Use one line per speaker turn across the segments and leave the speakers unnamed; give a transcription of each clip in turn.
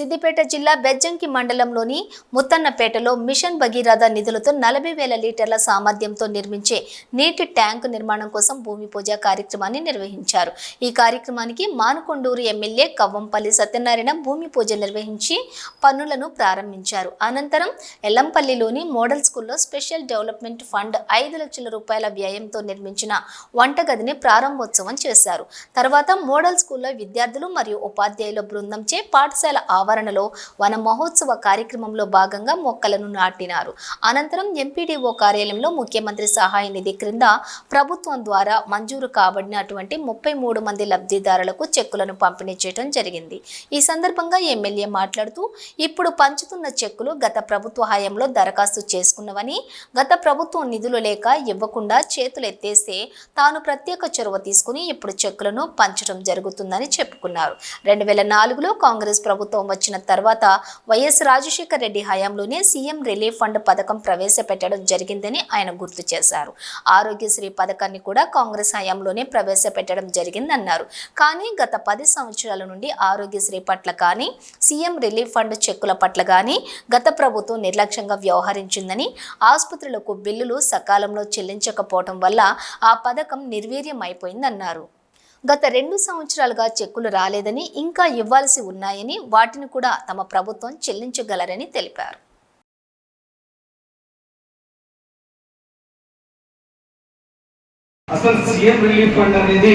సిద్దిపేట జిల్లా బెజ్జంకి మండలంలోని ముత్తన్నపేటలో మిషన్ భగీరథ నిధులతో నలభై వేల లీటర్ల సామర్థ్యంతో నిర్మించే నీటి ట్యాంకు నిర్మాణం కోసం భూమి పూజ కార్యక్రమాన్ని నిర్వహించారు. ఈ కార్యక్రమానికి మానుకొండూరు ఎమ్మెల్యే కవ్వంపల్లి సత్యనారాయణ భూమి పూజ నిర్వహించి పనులను ప్రారంభించారు. అనంతరం ఎల్లంపల్లిలోని మోడల్ స్కూల్లో స్పెషల్ డెవలప్మెంట్ ఫండ్ ఐదు లక్షల రూపాయల వ్యయంతో నిర్మించిన వంటగదిని ప్రారంభోత్సవం చేశారు. తర్వాత మోడల్ స్కూల్లో విద్యార్థులు మరియు ఉపాధ్యాయుల బృందంచే పాఠశాల ఆవరణలో వన మహోత్సవ కార్యక్రమంలో భాగంగా మొక్కలను నాటినారు. అనంతరం ఎంపీడీఓ కార్యాలయంలో ముఖ్యమంత్రి సహాయ నిధి క్రింద ప్రభుత్వం ద్వారా మంజూరు కాబడినటువంటి ముప్పై మూడు మంది లబ్ధిదారులకు చెక్కులను పంపిణీ చేయడం జరిగింది. ఈ సందర్భంగా ఎమ్మెల్యే మాట్లాడుతూ ఇప్పుడు పంచుతున్న చెక్కులు గత ప్రభుత్వ హయాంలో దరఖాస్తు చేసుకున్నవని గత ప్రభుత్వం నిధులు లేక ఇవ్వకుండా చేతులు ఎత్తేస్తే తాను ప్రత్యేక చొరవ తీసుకుని ఇప్పుడు చెక్కులను పంచడం జరుగుతుందని చెప్పుకున్నారు. రెండు వేల నాలుగులో కాంగ్రెస్ ప్రభుత్వం వచ్చిన తర్వాత వైఎస్ రాజశేఖర రెడ్డి హయాంలోనే సీఎం రిలీఫ్ ఫండ్ పథకం ప్రవేశపెట్టడం జరిగిందని ఆయన గుర్తు చేశారు. ఆరోగ్యశ్రీ పథకాన్ని కూడా కాంగ్రెస్ హయాంలోనే ప్రవేశపెట్టడం జరిగిందన్నారు. కానీ గత పది సంవత్సరాల నుండి ఆరోగ్యశ్రీ పట్ల కానీ సీఎం రిలీఫ్ ఫండ్ చెక్కుల పట్ల కానీ గత ప్రభుత్వం నిర్లక్ష్యంగా వ్యవహరించిందని ఆసుపత్రులకు బిల్లులు సకాలంలో చెల్లించకపోవడం వల్ల ఆ పథకం నిర్వీర్యమైపోయిందన్నారు. గత రెండు సంవత్సరాలుగా చెక్కులు రాలేదని ఇంకా ఇవ్వాల్సి ఉన్నాయని వాటిని కూడా తమ ప్రభుత్వం చెల్లించగలరని తెలిపారు.
అసలు సీఎం రిలీఫ్ ఫండ్ అనేది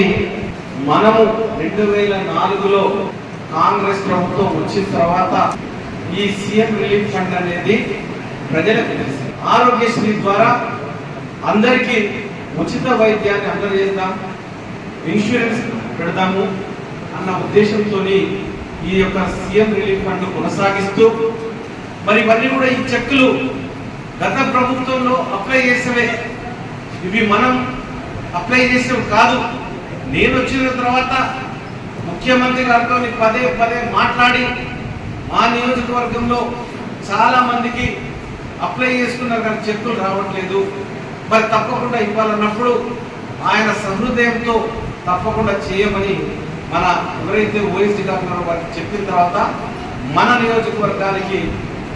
మనము రెండు వేల నాలుగులో కాంగ్రెస్ ప్రభుత్వం వచ్చిన తర్వాత ఈ సీఎం రిలీఫ్ ఫండ్ అనేది ప్రజలకు తెలుసు. ఆరోగ్యశ్రీ ద్వారా అందరికీ ఉచిత వైద్యాన్ని అందజేద్దాం. ఇన్సూరెన్స్ పెడతాము అన్న ఉద్దేశంతో ఈ యొక్క సీఎం రిలీఫ్ ఫండ్ కొనసాగిస్తూ మరి ఇవన్నీ కూడా ఈ చెక్కులు గత ప్రభుత్వంలో అప్లై చేసేవే. ఇవి మనం అప్లై చేసేవి కాదు. నేను వచ్చిన తర్వాత ముఖ్యమంత్రి గారితో పదే పదే మాట్లాడి మా నియోజకవర్గంలో చాలా మందికి అప్లై చేసుకున్నారు కానీ చెక్కులు రావట్లేదు. మరి తప్పకుండా ఇవ్వాలన్నప్పుడు ఆయన సహృదయంతో తప్పకుండా చేయమని మన ఎవరైతే ఓఎస్డి గారు వారికి చెప్పిన తర్వాత మన నియోజకవర్గానికి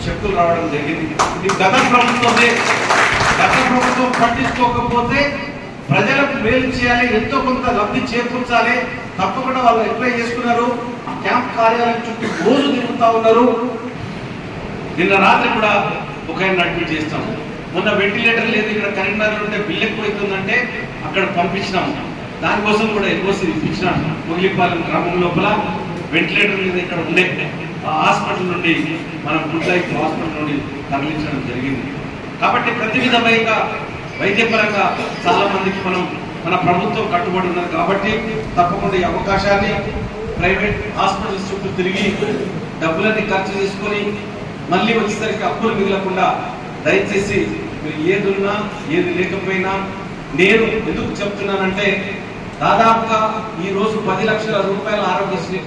చెక్కులు రావడం జరిగింది. ఇది గత ప్రభుత్వమే. గత ప్రభుత్వం పట్టించుకోకపోతే ప్రజలకు మేలు చేయాలి ఎంతో కొంత లబ్ధి చేకూర్చాలి. తప్పకుండా వాళ్ళు అప్లై చేసుకున్నారు. క్యాంప్ కార్యాలయం చుట్టూ రోజు తిరుగుతూ ఉన్నారు. నిన్న రాత్రి కూడా ఒక ఆయన అడ్మిట్ చేస్తాం మొన్న వెంటిలేటర్ లేదు ఇక్కడ కరీంనగర్ ఉంటే బిల్ ఎక్కువ అవుతుందంటే అక్కడ పంపించినాము. దానికోసం కూడా ఎన్ఓసి ఇప్పించినాం ముగిలిపాలెం గ్రామం లోపల వెంటిలేటర్ మీద ఇక్కడ ఉండే ఆ హాస్పిటల్ నుండి మనం గుడ్ లైఫ్ హాస్పిటల్ నుండి తరలించడం జరిగింది. కాబట్టి ప్రతి విధమైన వైద్యపరంగా చాలా మందికి మనం మన ప్రభుత్వం కట్టుబడి ఉన్నది కాబట్టి తప్పకుండా ఈ అవకాశాన్ని ప్రైవేట్ హాస్పిటల్స్ చుట్టూ తిరిగి డబ్బులన్నీ ఖర్చు చేసుకొని మళ్ళీ వచ్చేసరికి అప్పులు మిగలకుండా దయచేసి మీరు ఏది ఉన్నా ఏది లేకపోయినా నేను ఎందుకు చెప్తున్నానంటే దాదాపుగా ఈ రోజు పది లక్షల రూపాయల ఆరోగ్యశ్రీ